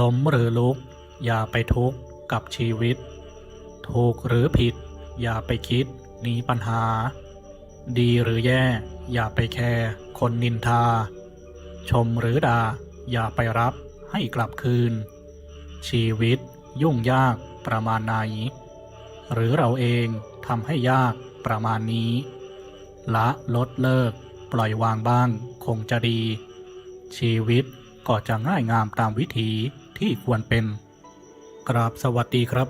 ล้มหรือลุก อย่าไปทุกข์กับชีวิต ถูกหรือผิด อย่าไปคิดหนีปัญหา ดีหรือแย่ อย่าไปแคร์คนนินทา ชมหรือด่า อย่าไปรับให้กลับคืน ชีวิตยุ่งยากประมาณไหน หรือเราเองทำให้ยากประมาณนี้ ละลดเลิก ปล่อยวางบ้างคงจะดี ชีวิต ก็จะง่ายงามตามวิถีที่ควรเป็น กราบสวัสดีครับ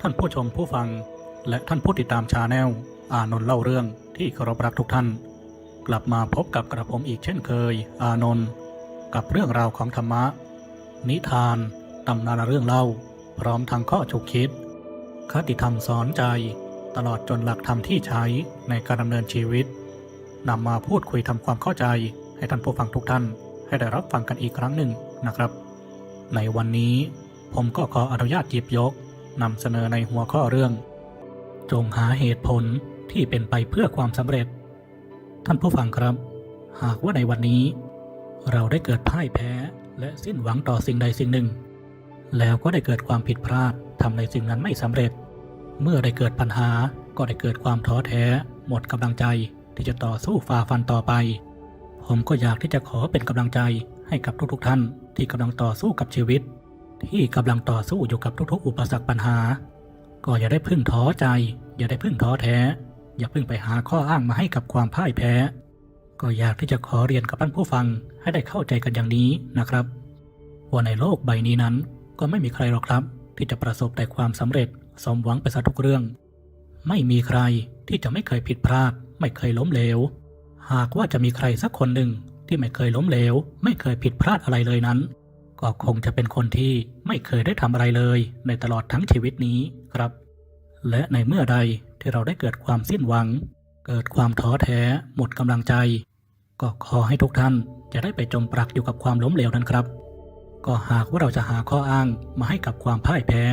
ท่านผู้ชมผู้ฟัง และท่านผู้ติดตามชาแนลอานนท์เล่าเรื่องที่เคารพรักทุกท่าน กลับมาพบกับกระผมอีกเช่นเคย อานนท์กับเรื่องราวของธรรมะ นิทานตำนานเรื่องเล่า พร้อมทางข้อฉุกคิด คติธรรมสอนใจ ตลอดจนหลักธรรมที่ใช้ในการดำเนินชีวิตนำมาพูดคุยทำความเข้าใจให้ท่านผู้ฟังทุกท่าน ให้ได้รับฟังกันอีกครั้งหนึ่งนะครับ ในวันนี้ผมก็ขออนุญาตหยิบยกนำเสนอในหัวข้อเรื่อง จงหาเหตุผลที่เป็นไปเพื่อความสำเร็จ ท่านผู้ฟังครับ หากว่าในวันนี้ เราได้เกิดพ่ายแพ้และสิ้นหวังต่อสิ่งใดสิ่งหนึ่ง แล้วก็ได้เกิดความผิดพลาดทำในสิ่งนั้นไม่สำเร็จ เมื่อได้เกิดปัญหาก็ได้เกิดความท้อแท้ หมดกำลังใจที่จะต่อสู้ฝ่าฟันต่อไป ผมก็อยากที่จะขอเป็นกำลังใจให้กับทุกๆท่าน ที่กำลังต่อสู้กับชีวิต ที่กำลังต่อสู้อยู่กับทุกๆ อุปสรรคปัญหา ก็อย่าได้พึ่งท้อใจ อย่าได้พึ่งท้อแท้ อย่าพึ่งไปหาข้ออ้างมาให้กับความพ่ายแพ้ ก็อยากที่จะขอเรียนกับท่านผู้ฟังให้ได้เข้าใจกันอย่างนี้นะครับว่าในโลกใบนี้นั้น ก็ไม่มีใครหรอกครับ ที่จะประสบแต่ความสำเร็จสมหวังไปซะทุกเรื่อง ไม่มีใครที่จะไม่เคยผิดพลาด ไม่เคยล้มเหลว หากว่าจะมีใครสักคนหนึ่งที่ไม่เคยล้มเหลว ไม่เคยผิดพลาดอะไรเลยนั้น ก็คงจะเป็นคนที่ไม่เคยได้ทำอะไรเลยในตลอดทั้งชีวิตนี้ครับ และในเมื่อใดที่เราได้เกิดความสิ้นหวัง เกิดความท้อแท้ หมดกำลังใจ ก็ขอให้ทุกท่านจะได้ไปจมปลักอยู่กับความล้มเหลวนั้นครับ ก็หากว่าเราจะหาข้ออ้างมาให้กับความพ่ายแพ้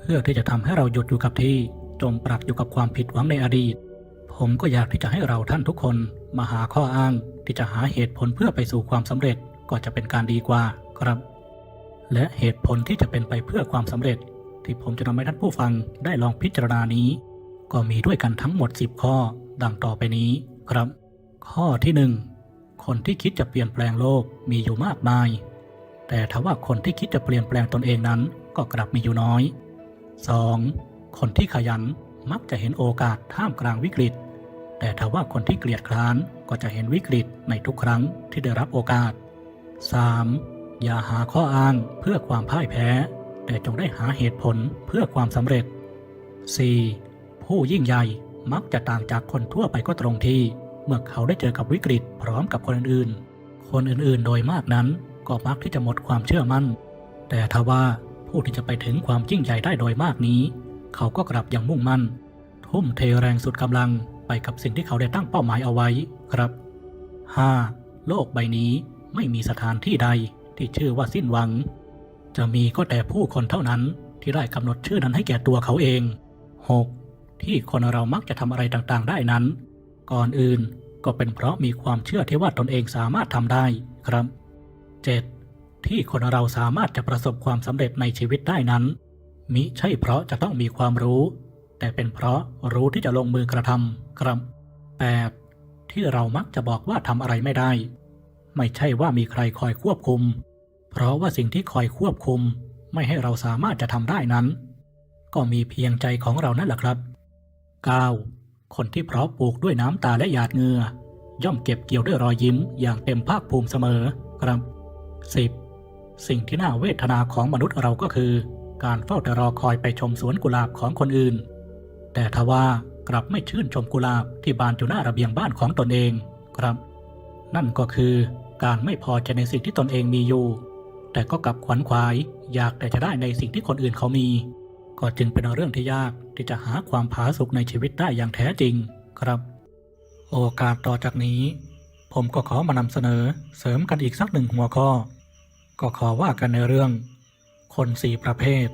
เพื่อที่จะทำให้เราหยุดอยู่กับที่จมปลักอยู่กับความผิดหวังในอดีต ผมก็อยากที่จะให้เราท่านทุกคน มาหาข้ออ้างที่จะหาเหตุผลเพื่อไปสู่ความสำเร็จก็จะเป็นการดีกว่าครับ และเหตุผลที่จะเป็นไปเพื่อความสำเร็จ ที่ผมจะนำให้ท่านผู้ฟังได้ลองพิจารณานี้ ก็มีด้วยกันทั้งหมด 10 ข้อดังต่อไปนี้ครับ ข้อที่ 1 คนที่คิดจะเปลี่ยนแปลงโลกมีอยู่มากมาย แต่ถ้าว่าคนที่คิดจะเปลี่ยนแปลงตนเองนั้นก็กลับมีอยู่น้อย 2. คนที่ขยันมักจะเห็นโอกาสท่ามกลางวิกฤต แต่ถ้าว่าคนที่เกลียดคร้านก็จะเห็นวิกฤตในทุกครั้งที่ได้รับโอกาส 3. อย่าหาข้ออ้างเพื่อความพ่ายแพ้ แต่จงได้หาเหตุผลเพื่อความสำเร็จ 4. ผู้ยิ่งใหญ่มักจะต่างจากคนทั่วไปก็ตรงที่ เมื่อเขาได้เจอกับวิกฤตพร้อมกับคนอื่นๆ คนอื่นๆ โดยมากนั้นก็มักที่จะหมดความเชื่อมั่น แต่ทว่าผู้ที่จะไปถึงความยิ่งใหญ่ได้โดยมากนี้ เขาก็กลับยังมุ่งมั่น ทุ่มเทแรงสุดกำลัง ไปกับสิ่งที่เขาได้ตั้งเป้าหมายเอาไว้ครับ 5. โลกใบนี้ไม่มีสถานที่ใดที่ชื่อว่าสิ้นหวัง จะมีก็แต่ผู้คนเท่านั้นที่ได้กำหนดชื่อนั้นให้แก่ตัวเขาเอง 6. ที่คนเรามักจะทำอะไรต่างๆ ได้นั้น ก่อนอื่นก็เป็นเพราะมีความเชื่อที่ว่าตนเองสามารถทำได้ครับ 7. ที่คนเราสามารถจะประสบความสำเร็จในชีวิตได้นั้น มิใช่เพราะจะต้องมีความรู้ แต่เป็นเพราะรู้ที่จะลงมือกระทำครับ 8. ที่เรามักจะบอกว่าทำอะไรไม่ได้ ไม่ใช่ว่ามีใครคอยควบคุม เพราะว่าสิ่งที่คอยควบคุม ไม่ให้เราสามารถจะทำได้นั้น ก็มีเพียงใจของเรานั่นแหละครับ 9. คนที่เพราะปลูกด้วยน้ำตาและหยาดเหงื่อย่อมเก็บเกี่ยวด้วยรอยยิ้มอย่างเต็มภาคภูมิเสมอครับ 10. สิ่งที่น่าเวทนาของมนุษย์เราก็คือ การเฝ้าแต่รอคอยไปชมสวนกุหลาบของคนอื่น แต่ทว่ากลับไม่ชื่นชมกุหลาบที่บานอยู่หน้าระเบียงบ้านของตนเองครับ นั่นก็คือการไม่พอใจในสิ่งที่ตนเองมีอยู่ แต่ก็กลับขวัญขวายอยากแต่จะได้ในสิ่งที่คนอื่นเขามี ก็จึงเป็นเรื่องที่ยากที่จะหาความผาสุกในชีวิตได้อย่างแท้จริงครับ โอกาสต่อจากนี้ ผมก็ขอมานำเสนอเสริมกันอีกสักหนึ่งหัวข้อ ก็ขอว่ากันในเรื่อง คนสี่ประเภท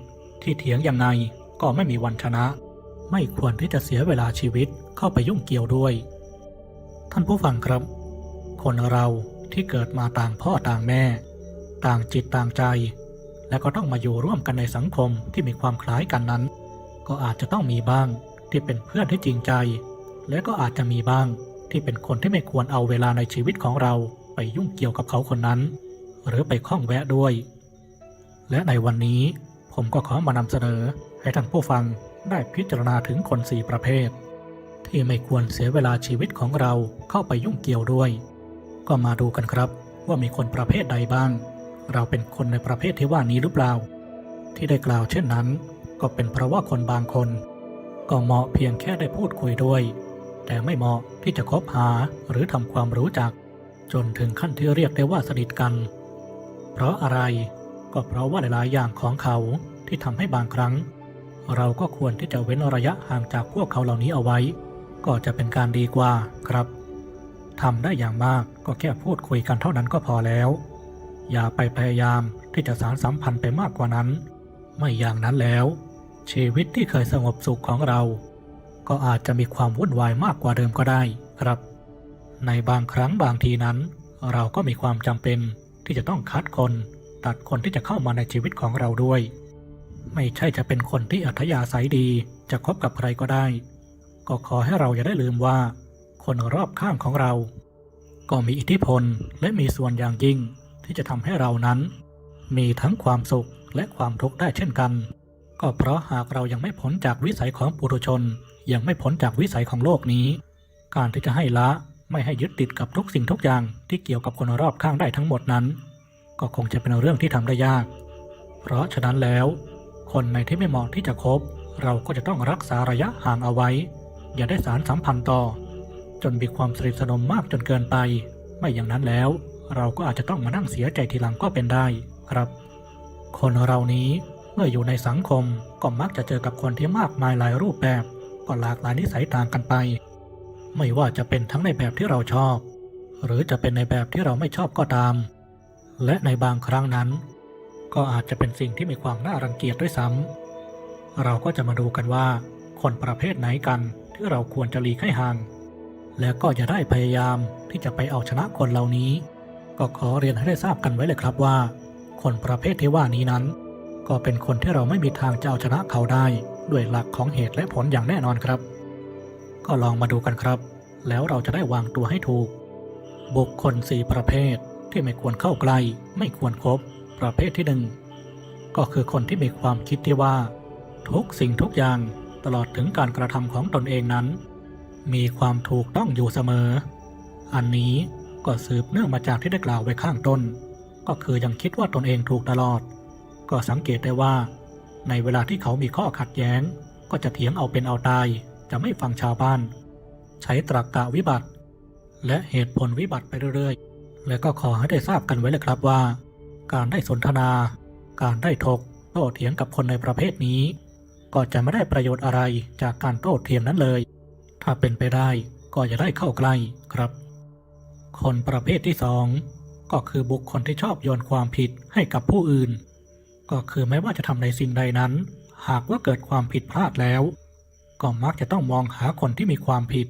ที่เถียงยังไงก็ไม่มีวันชนะ ไม่ควรที่จะเสียเวลาชีวิตเข้าไปยุ่งเกี่ยวด้วย ท่านผู้ฟังครับ คนเราที่เกิดมาต่างพ่อต่างแม่ ต่างจิตต่างใจ และก็ต้องมาอยู่ร่วมกันในสังคมที่มีความคล้ายกันนั้น ก็อาจจะต้องมีบ้างที่เป็นเพื่อนที่จริงใจ และก็อาจจะมีบ้างที่เป็นคนที่ไม่ควรเอาเวลาในชีวิตของเราไปยุ่งเกี่ยวกับเขาคนนั้น หรือไปข้องแวะด้วย และในวันนี้ผมก็ขอมานำเสนอให้ท่านผู้ฟัง ได้พิจารณาถึงคนสี่ประเภท ที่ไม่ควรเสียเวลาชีวิตของเราเข้าไปยุ่งเกี่ยวด้วย ก็มาดูกันครับว่ามีคนประเภทใดบ้าง เราเป็นคนในประเภทที่ว่านี้หรือเปล่า ที่ได้กล่าวเช่นนั้น ก็เป็นเพราะว่าคนบางคน ก็เหมาะเพียงแค่ได้พูดคุยด้วย แต่ไม่เหมาะที่จะคบหาหรือทำความรู้จัก จนถึงขั้นที่เรียกได้ว่าสนิทกัน เพราะอะไรก็เพราะว่าหลายๆอย่างของเขาที่ทำให้บางครั้ง เราก็ควรที่จะเว้นระยะห่างจากพวกเขาเหล่านี้เอาไว้ ก็จะเป็นการดีกว่าครับทำได้อย่างมากก็แค่พูดคุยกันเท่านั้นก็พอแล้ว อย่าไปพยายามที่จะสารสัมพันธ์ไปมากกว่านั้น ไม่อย่างนั้นแล้ว ชีวิตที่เคยสงบสุขของเรา ก็อาจจะมีความวุ่นวายมากกว่าเดิมก็ได้ครับ ในบางครั้งบางทีนั้น เราก็มีความจำเป็นที่จะต้องคัดคน ตัดคนที่จะเข้ามาในชีวิตของเราด้วย ไม่ใช่จะเป็นคนที่อัธยาศัยดีจะคบกับใครก็ได้ ก็ขอให้เราอย่าได้ลืมว่า คนรอบข้างของเรา ก็มีอิทธิพลและมีส่วนอย่างยิ่งที่จะทำให้เรานั้น มีทั้งความสุขและความทุกข์ได้เช่นกัน ก็เพราะหากเรายังไม่พ้นจากวิสัยของปุถุชน ยังไม่พ้นจากวิสัยของโลกนี้ การที่จะให้ละไม่ให้ยึดติดกับทุกสิ่งทุกอย่างที่เกี่ยวกับคนรอบข้างได้ทั้งหมดนั้น ก็คงจะเป็นเรื่องที่ทำได้ยาก เพราะฉะนั้นแล้ว คนในที่ไม่เหมาะที่จะคบ เราก็จะต้องรักษาระยะห่างเอาไว้ อย่าได้สารสัมพันธ์ต่อ จนมีความสนิทสนมมากจนเกินไป ไม่อย่างนั้นแล้ว เราก็อาจจะต้องมานั่งเสียใจทีหลังก็เป็นได้ครับ คนเรานี้เมื่ออยู่ในสังคมก็มักจะเจอกับคนที่มากมายหลายรูปแบบก็หลากหลายนิสัยต่างกันไป ไม่ว่าจะเป็นทั้งในแบบที่เราชอบ หรือจะเป็นในแบบที่เราไม่ชอบก็ตาม และในบางครั้งนั้น ก็อาจจะเป็นสิ่งที่มีความน่ารังเกียจด้วยซ้ำ เราก็จะมาดูกันว่า คนประเภทไหนกันที่เราควรจะหลีกให้ห่าง และก็อย่าได้พยายามที่จะไปเอาชนะคนเหล่านี้ ก็ขอเรียนให้ได้ทราบกันไว้เลยครับว่า คนประเภทที่ว่านี้นั้น ก็เป็นคนที่เราไม่มีทางจะเอาชนะเขาได้ ด้วยหลักของเหตุและผลอย่างแน่นอนครับ ก็ลองมาดูกันครับ แล้วเราจะได้วางตัวให้ถูก บุคคลสี่ประเภทที่ไม่ควรเข้าใกล้ ไม่ควรครบ ประเภทที่หนึ่งก็คือคนที่มีความคิดที่ว่า ทุกสิ่งทุกอย่างตลอดถึงการกระทำของตนเองนั้น มีความถูกต้องอยู่เสมอ อันนี้ก็สืบเนื่องมาจากที่ได้กล่าวไว้ข้างต้น ก็คือยังคิดว่าตนเองถูกตลอด ก็สังเกตได้ว่า ในเวลาที่เขามีข้อขัดแย้ง ก็จะเถียงเอาเป็นเอาตาย จะไม่ฟังชาวบ้าน ใช้ตรรกกะวิบัติ และเหตุผลวิบัติไปเรื่อยๆ และก็ขอให้ได้ทราบกันไว้เลยครับว่า การได้สนทนา การได้ถกโต้เถียงกับคนในประเภทนี้ ก็จะไม่ได้ประโยชน์อะไรจากการโต้เถียงนั้นเลย ถ้าเป็นไปได้ก็อย่าได้เข้าใกล้ครับ คนประเภทที่สองก็คือบุคคลที่ชอบโยนความผิดให้กับผู้อื่น ก็คือไม่ว่าจะทำในสิ่งใดนั้น หากว่าเกิดความผิดพลาดแล้ว ก็มักจะต้องมองหาคนที่มีความผิด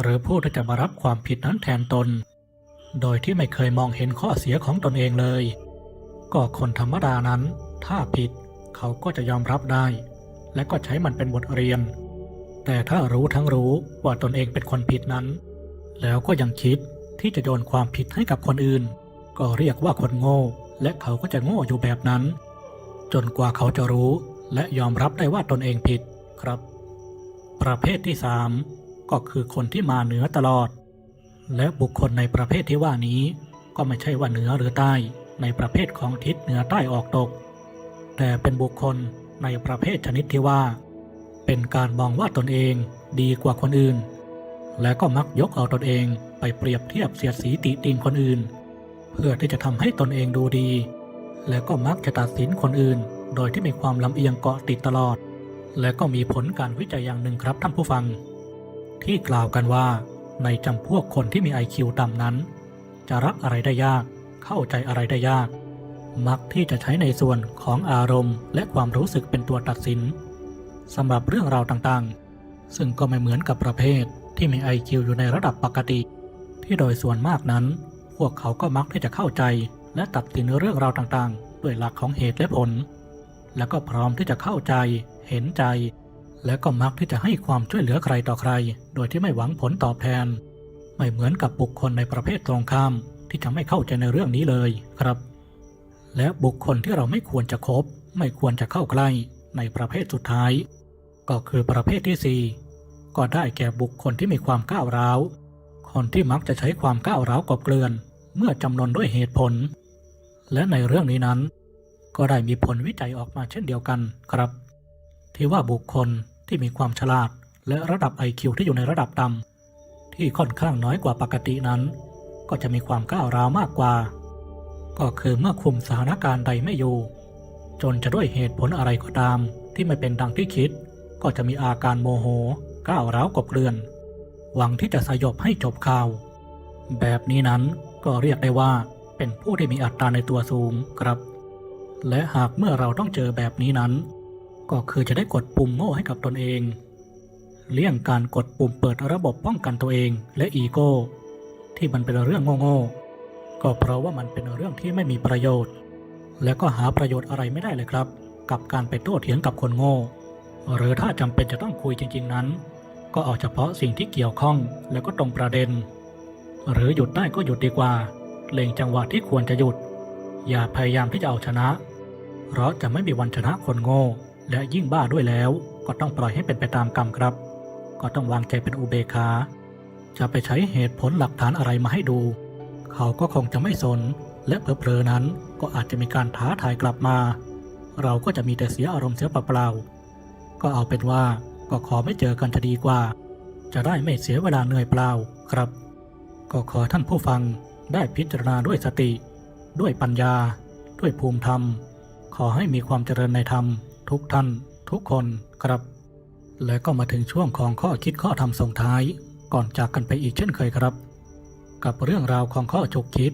หรือผู้ที่จะมารับความผิดนั้นแทนตน โดยที่ไม่เคยมองเห็นข้อเสียของตนเองเลย ก็คนธรรมดานั้น ถ้าผิดเขาก็จะยอมรับได้ และก็ใช้มันเป็นบทเรียน แต่ถ้ารู้ทั้งรู้ว่าตนเองเป็นคนผิดนั้น แล้วก็ยังคิดที่จะโยนความผิดให้กับคนอื่น ก็เรียกว่าคนโง่ และเขาก็จะโง่อยู่แบบนั้น จนกว่าเขาจะรู้ และยอมรับได้ว่าตนเองผิดครับ ประเภทที่สามก็คือคนที่มาเหนือตลอด และบุคคลในประเภทที่ว่านี้ ก็ไม่ใช่ว่าเหนือหรือใต้ ในประเภทของทิศเหนือใต้ออกตก แต่เป็นบุคคลในประเภทชนิดที่ว่า เป็นการมองว่าตนเองดีกว่าคนอื่น และก็มักยกเอาตนเองไปเปรียบเทียบเสียดสีติติงคนอื่น เพื่อที่จะทำให้ตนเองดูดี และก็มักจะตัดสินคนอื่น โดยที่มีความลำเอียงเกาะติดตลอด และก็มีผลการวิจัยอย่างหนึ่งครับท่านผู้ฟัง ที่กล่าวกันว่าในจำพวกคนที่มี IQ ต่ำนั้น จะรับอะไรได้ยาก เข้าใจอะไรได้ยาก มักที่จะใช้ในส่วนของอารมณ์ และความรู้สึกเป็นตัวตัดสินสำหรับเรื่องราวต่างๆ ซึ่งก็ไม่เหมือนกับประเภทที่มี IQ อยู่ในระดับปกติ ที่โดยส่วนมากนั้น พวกเขาก็มักที่จะเข้าใจ และตัดสินเรื่องราวต่างๆ ด้วยหลักของเหตุและผล แล้วก็พร้อมที่จะเข้าใจ เห็นใจ และก็มักที่จะให้ความช่วยเหลือใครต่อใคร โดยที่ไม่หวังผลตอบแทน ไม่เหมือนกับบุคคลในประเภทตรงข้าม ที่จะไม่เข้าใจในเรื่องนี้เลยครับ และบุคคลที่เราไม่ควรจะคบ ไม่ควรจะเข้าใกล้ในประเภทสุดท้าย ก็คือประเภทที่สี่ก็ได้แก่บุคคลที่มีความก้าวร้าว คนที่มักจะใช้ความก้าวร้าวกบเกลื่อน เมื่อจำนนด้วยเหตุผล และในเรื่องนี้นั้น ก็ได้มีผลวิจัยออกมาเช่นเดียวกันครับ ที่ว่าบุคคลที่มีความฉลาด และระดับ IQ ที่อยู่ในระดับต่ำที่ค่อนข้างน้อยกว่าปกตินั้น ก็จะมีความก้าวร้าวมากกว่า ก็คือเมื่อคุมสถานการณ์ใดไม่อยู่ จนจะด้วยเหตุผลอะไรก็ตาม ที่ไม่เป็นดังที่คิด ก็จะมีอาการโมโห ก้าวร้าวกบเกลื่อน หวังที่จะสยบให้จบข่าว แบบนี้นั้นก็เรียกได้ว่าเป็นผู้ที่มีอัตราในตัวสูงครับ และหากเมื่อเราต้องเจอแบบนี้นั้น ก็คือจะได้กดปุ่มโง่ให้กับตนเอง เลี่ยงการกดปุ่มเปิดระบบป้องกันตัวเองและอีโก้ ที่มันเป็นเรื่องโง่ๆก็เพราะว่ามันเป็นเรื่องที่ไม่มีประโยชน์ และก็หาประโยชน์อะไรไม่ได้เลยครับ กับการไปโต้เถียงกับคนโง่ หรือถ้าจำเป็นจะต้องคุยจริง ๆนั้น ก็เอาเฉพาะสิ่งที่เกี่ยวข้องแล้วก็ตรงประเด็น หรือหยุดได้ก็หยุดดีกว่าเล็งจังหวะที่ควรจะหยุด อย่าพยายามที่จะเอาชนะ เพราะจะไม่มีวันชนะคนโง่ และยิ่งบ้าด้วยแล้ว ก็ต้องปล่อยให้เป็นไปตามกรรมครับ ก็ต้องวางใจเป็นอุเบกขา จะไปใช้เหตุผลหลักฐานอะไรมาให้ดู เขาก็คงจะไม่สน และเพลอๆนั้นก็อาจจะมีการท้าทายกลับมา เราก็จะมีแต่เสียอารมณ์เสียเปล่าๆก็เอาเป็นว่าก็ขอไม่เจอกันจะดีกว่า จะได้ไม่เสียเวลาเหนื่อยเปล่าครับ ก็ขอท่านผู้ฟังได้พิจารณาด้วยสติ ด้วยปัญญา ด้วยภูมิธรรม ขอให้มีความเจริญในธรรม ทุกท่าน ทุกคนครับ และก็มาถึงช่วงของข้อคิดข้อธรรมส่งท้าย ก่อนจากกันไปอีกเช่นเคยครับ กับเรื่องราวของข้อฉุกคิด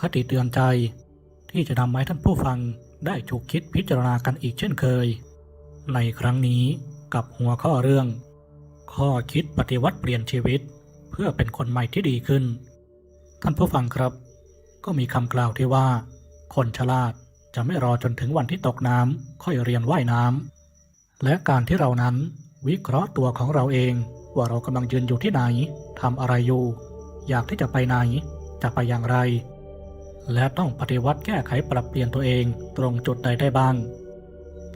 คติเตือนใจ ที่จะนำมาให้ท่านผู้ฟังได้ฉุกคิดพิจารณากันอีกเช่นเคย ในครั้งนี้กับหัวข้อเรื่อง ข้อคิดปฏิวัติเปลี่ยนชีวิต เพื่อเป็นคนใหม่ที่ดีขึ้น ท่านผู้ฟังครับ ก็มีคำกล่าวที่ว่า คนฉลาดจะไม่รอจนถึงวันที่ตกน้ำค่อยเรียนว่ายน้ำและการที่เรานั้นวิเคราะห์ตัวของเราเอง ว่าเรากำลังยืนอยู่ที่ไหนทำอะไรอยู่ อยากที่จะไปไหน จะไปอย่างไร และต้องปฏิวัติแก้ไขปรับเปลี่ยนตัวเองตรงจุดใดได้บ้าง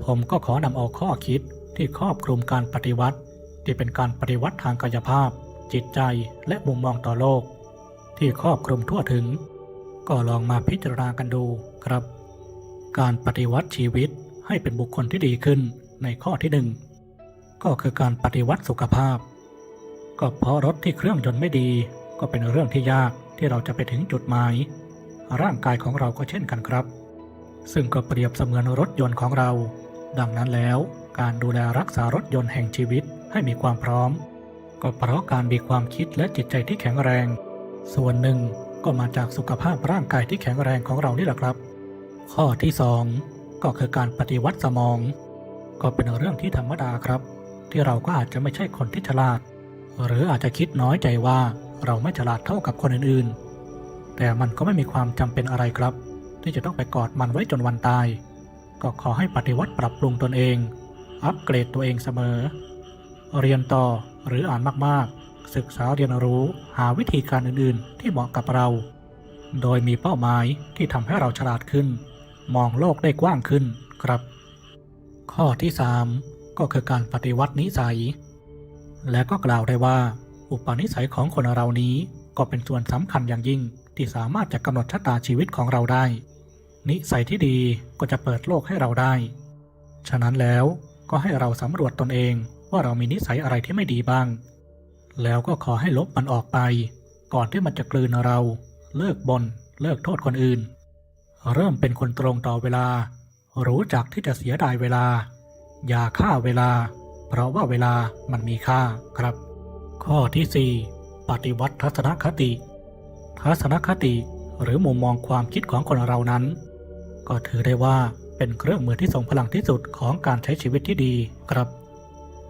ผมก็ขอนำเอาข้อคิดที่ครอบคลุมการปฏิวัติ ที่เป็นการปฏิวัติทางกายภาพ จิตใจและมุมมองต่อโลก ที่ครอบคลุมทั่วถึง ก็ลองมาพิจารณากันดูครับ การปฏิวัติชีวิตให้เป็นบุคคลที่ดีขึ้นในข้อที่หนึ่งก็คือการปฏิวัติสุขภาพ ก็เพราะรถที่เครื่องยนต์ไม่ดี ก็เป็นเรื่องที่ยากที่เราจะไปถึงจุดหมาย ร่างกายของเราก็เช่นกันครับ ซึ่งก็เปรียบเสมือนรถยนต์ของเรา ดังนั้นแล้วการดูแลรักษารถยนต์แห่งชีวิตให้มีความพร้อม ก็เพราะการมีความคิดและจิตใจที่แข็งแรง ส่วนหนึ่งก็มาจากสุขภาพร่างกายที่แข็งแรงของเรานี่แหละครับ ข้อที่สองก็คือการปฏิวัติสมอง ก็เป็นเรื่องที่ธรรมดาครับ ที่เราก็อาจจะไม่ใช่คนที่ฉลาด หรืออาจจะคิดน้อยใจว่าเราไม่ฉลาดเท่ากับคนอื่นๆ แต่มันก็ไม่มีความจำเป็นอะไรครับ ที่จะต้องไปกอดมันไว้จนวันตาย ก็ขอให้ปฏิวัติปรับปรุงตนเอง อัปเกรดตัวเองเสมอ เรียนต่อหรืออ่านมากๆ ศึกษาเรียนรู้หาวิธีการอื่นๆ ที่เหมาะกับเรา โดยมีเป้าหมายที่ทำให้เราฉลาดขึ้น มองโลกได้กว้างขึ้นครับ ข้อที่ 3 ก็คือการปฏิวัตินิสัย และก็กล่าวได้ว่า อุปนิสัยของคนเรานี้ก็เป็นส่วนสำคัญอย่างยิ่งที่สามารถจะกำหนดชะตาชีวิตของเราได้ นิสัยที่ดีก็จะเปิดโลกให้เราได้ ฉะนั้นแล้วก็ให้เราสำรวจตนเองว่าเรามีนิสัยอะไรที่ไม่ดีบ้าง แล้วก็ขอให้ลบมันออกไป ก่อนที่มันจะกลืนเรา เลิกบน่นเลิกโทษคนอื่น เริ่มเป็นคนตรงต่อเวลา รู้จักที่จะเสียดายเวลา อย่าฆ่าเวลา เพราะว่าเวลามันมีค่าครับ ข้อที่ 4 ปฏิวัติทัศนคติ ทัศนคติหรือมุมมองความคิดของคนเรานั้น ก็ถือได้ว่าเป็นเครื่องมือที่ทรงพลังที่สุดของการใช้ชีวิตที่ดีครับ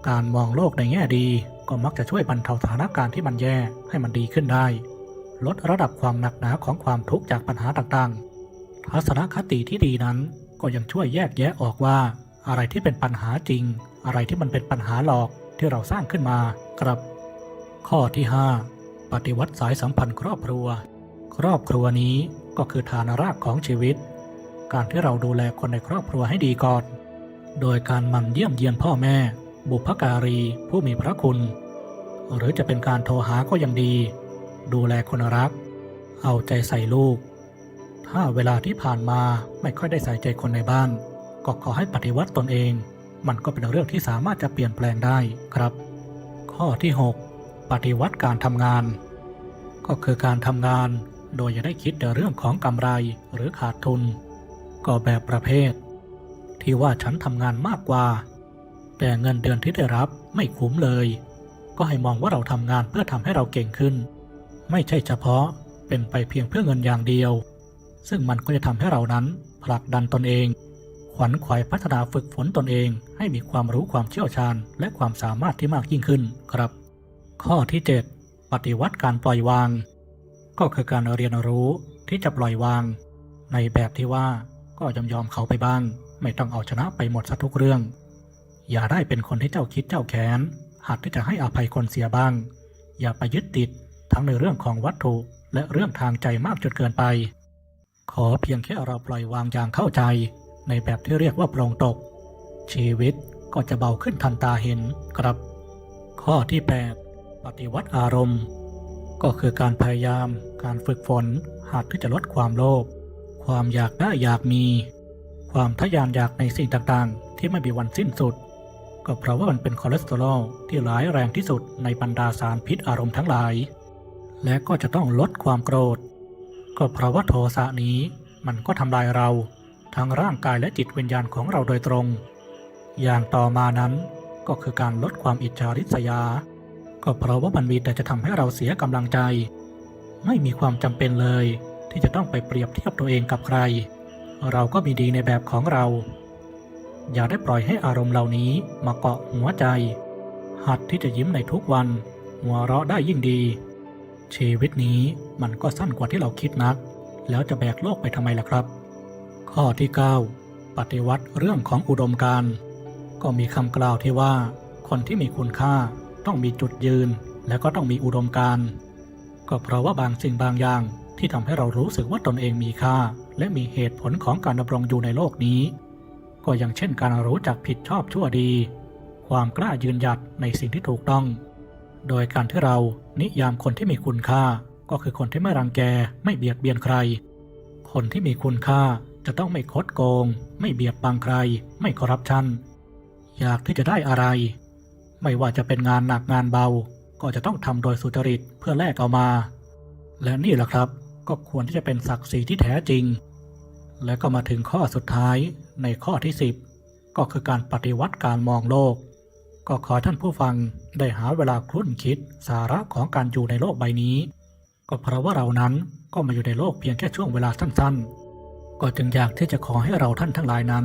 การมองโลกในแง่ดีก็มักจะช่วยบรรเทาสถานการณ์ที่มันแย่ให้มันดีขึ้นได้ ลดระดับความหนักหนาของความทุกข์จากปัญหาต่างๆ ทัศนคติที่ดีนั้นก็ยังช่วยแยกแยะออกว่า อะไรที่เป็นปัญหาจริง อะไรที่มันเป็นปัญหาหลอกที่เราสร้างขึ้นมาครับ ข้อที่ 5 ปฏิวัติสายสัมพันธ์ครอบครัว ครอบครัวนี้ก็คือฐานรากของชีวิต การที่เราดูแลคนในครอบครัวให้ดีก่อน โดยการมั่นเยี่ยมเยียนพ่อแม่ บุพการี ผู้มีพระคุณ หรือจะเป็นการโทรหาก็ยังดี ดูแลคนรัก เอาใจใส่ลูก ถ้าเวลาที่ผ่านมาไม่ค่อยได้ใส่ใจคนในบ้าน ก็ขอให้ปฏิวัติตนเอง มันก็เป็นเรื่องที่สามารถจะเปลี่ยนแปลงได้ครับ ข้อที่ 6 ปฏิวัติการทำงาน ก็คือการทำงาน โดยอย่าได้คิดแต่เรื่องของกำไรหรือขาดทุน ก็แบบประเภท ที่ว่าฉันทำงานมากกว่า แต่เงินเดือนที่ได้รับไม่คุ้มเลย ก็ให้มองว่าเราทำงานเพื่อทำให้เราเก่งขึ้น ไม่ใช่เฉพาะเป็นไปเพียงเพื่อเงินอย่างเดียว ซึ่งมันก็จะทำให้เรานั้นผลักดันตนเอง ขวัญขวายพัฒนาฝึกฝนตนเอง ให้มีความรู้ความเชี่ยวชาญ และความสามารถที่มากยิ่งขึ้นครับ ข้อที่ 7 ปฏิวัติการปล่อยวาง ก็คือการเรียนรู้ที่จะปล่อยวาง ในแบบที่ว่าก็ยอมยอมเขาไปบ้าง ไม่ต้องเอาชนะไปหมดซะทุกเรื่อง อย่าได้เป็นคนที่เจ้าคิดเจ้าแค้นหัดที่จะให้อภัยคนเสียบ้าง อย่าไปยึดติดทั้งในเรื่องของวัตถุและเรื่องทางใจมากจนเกินไป ขอเพียงแค่เราปล่อยวางอย่างเข้าใจ ในแบบที่เรียกว่าโปร่งตก ชีวิตก็จะเบาขึ้นทันตาเห็นครับ ข้อที่ 8 ปฏิวัติอารมณ์ ก็คือการพยายาม การฝึกฝนหัดที่จะลดความโลภความอยากได้อยากมี ความทะยานอยากในสิ่งต่างๆ ที่ไม่มีวันสิ้นสุด ก็เพราะว่ามันเป็นคอเลสเตอรอลที่ร้ายแรงที่สุดในบรรดาสารพิษอารมณ์ทั้งหลาย และก็จะต้องลดความโกรธ ก็เพราะว่าโทสะนี้มันก็ทำลายเรา ทั้งร่างกายและจิตวิญญาณของเราโดยตรง อย่างต่อมานั้นก็คือการลดความอิจฉาริษยา ก็เพราะว่ามันมีแต่จะทำให้เราเสียกำลังใจ ไม่มีความจำเป็นเลย ที่จะต้องไปเปรียบเทียบตัวเองกับใคร เราก็มีดีในแบบของเรา อย่าได้ปล่อยให้อารมณ์เหล่านี้มาเกาะหัวใจ หัดที่จะยิ้มในทุกวัน หัวเราะได้ยิ่งดี ชีวิตนี้มันก็สั้นกว่าที่เราคิดนัก แล้วจะแบกโลกไปทำไมล่ะครับ ข้อที่ 9 ปฏิวัติเรื่องของอุดมการก็มีคำกล่าวที่ว่า คนที่มีคุณค่าต้องมีจุดยืน และก็ต้องมีอุดมการณ์ก็เพราะว่าบางสิ่งบางอย่างที่ทำให้เรารู้สึกว่าตนเองมีค่า และมีเหตุผลของการดำรงอยู่ในโลกนี้ ก็อย่างเช่นการรู้จักผิดชอบชั่วดี ความกล้ายืนหยัดในสิ่งที่ถูกต้อง โดยการที่เรานิยามคนที่มีคุณค่า ก็คือคนที่ไม่รังแกไม่เบียดเบียนใคร คนที่มีคุณค่า จะต้องไม่คดโกง ไม่เบียดบังใคร ไม่คอร์รัปชัน อยากที่จะได้อะไร ไม่ว่าจะเป็นงานหนักงานเบา ก็จะต้องทำโดยสุจริตเพื่อแลกเอามา และนี่แหละครับก็ควรที่จะเป็นศักดิ์ศรีที่แท้จริง และก็มาถึงข้อสุดท้ายในข้อที่ 10 ก็คือการปฏิวัติการมองโลก ก็ขอท่านผู้ฟังได้หาเวลาครุ่นคิดสาระของการอยู่ในโลกใบนี้ ก็เพราะว่าเรานั้นก็มาอยู่ในโลกเพียงแค่ช่วงเวลาสั้นๆ ก็จึงอยากที่จะขอให้เราท่านทั้งหลายนั้น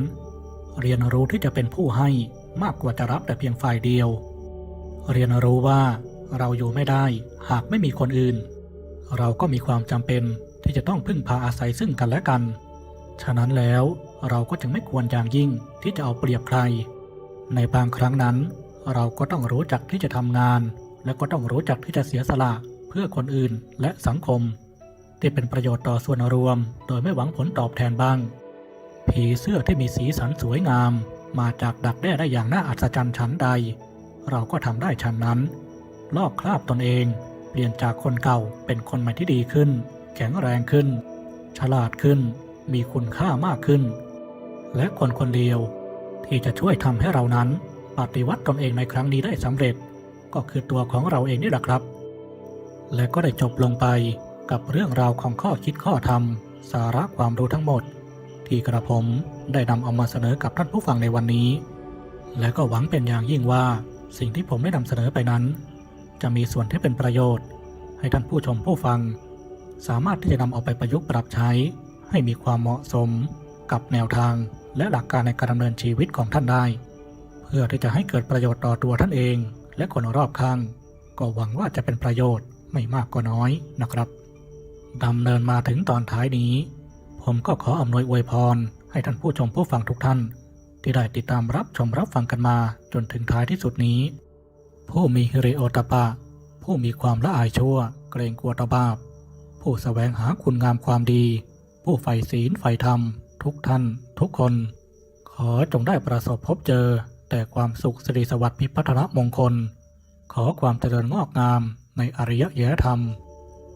เรียนรู้ที่จะเป็นผู้ให้มากกว่าจะรับแต่เพียงฝ่ายเดียว เรียนรู้ว่าเราอยู่ไม่ได้หากไม่มีคนอื่น เราก็มีความจำเป็นที่จะต้องพึ่งพาอาศัยซึ่งกันและกัน ฉะนั้นแล้วเราก็จึงไม่ควรอย่างยิ่งที่จะเอาเปรียบใคร ในบางครั้งนั้น เราก็ต้องรู้จักที่จะทำงาน และก็ต้องรู้จักที่จะเสียสละเพื่อคนอื่นและสังคม ที่เป็นประโยชน์ต่อส่วนรวม โดยไม่หวังผลตอบแทนบ้าง ผีเสื้อที่มีสีสันสวยงาม มาจากดักแด้ได้อย่างน่าอัศจรรย์ชั้นใด เราก็ทำได้ชั้นนั้น ลอกคราบตนเอง เปลี่ยนจากคนเก่าเป็นคนใหม่ที่ดีขึ้น แข็งแรงขึ้น ฉลาดขึ้น มีคุณค่ามากขึ้น และคนคนเดียวที่จะช่วยทำให้เรานั้นปฏิวัติตนเองในครั้งนี้ได้สำเร็จ ก็คือตัวของเราเองนี่แหละครับ และก็ได้จบลงไป กับเรื่องราวของข้อคิดข้อธรรม สาระความรู้ทั้งหมด ที่กระผมได้นำเอามาเสนอกับท่านผู้ฟังในวันนี้ และก็หวังเป็นอย่างยิ่งว่าสิ่งที่ผมได้นำเสนอไปนั้น จะมีส่วนที่เป็นประโยชน์ ให้ท่านผู้ชมผู้ฟัง สามารถที่จะนำเอาไปประยุกต์ปรับใช้ ให้มีความเหมาะสม กับแนวทางและหลักการในการดำเนินชีวิตของท่านได้ เพื่อที่จะให้เกิดประโยชน์ต่อตัวท่านเอง และคนรอบข้าง ก็หวังว่าจะเป็นประโยชน์ไม่มากก็น้อยนะครับ ดำเนินมาถึงตอนท้ายนี้ ผมก็ขออำนวยอวยพร ให้ท่านผู้ชมผู้ฟังทุกท่าน ที่ได้ติดตามรับชมรับฟังกันมาจนถึงท้ายที่สุดนี้ ผู้มีฮิริโอตปะ ผู้มีความละอายชั่ว เกรงกลัวต่อบาป ผู้แสวงหาคุณงามความดี ผู้ใฝ่ศีลใฝ่ธรรม ทุกท่าน ทุกคน ขอจงได้ประสบพบเจอ แต่ความสุขสิริสวัสดิ์พิพัฒนมงคล ขอความเจริญงอกงามในอริยยธรรม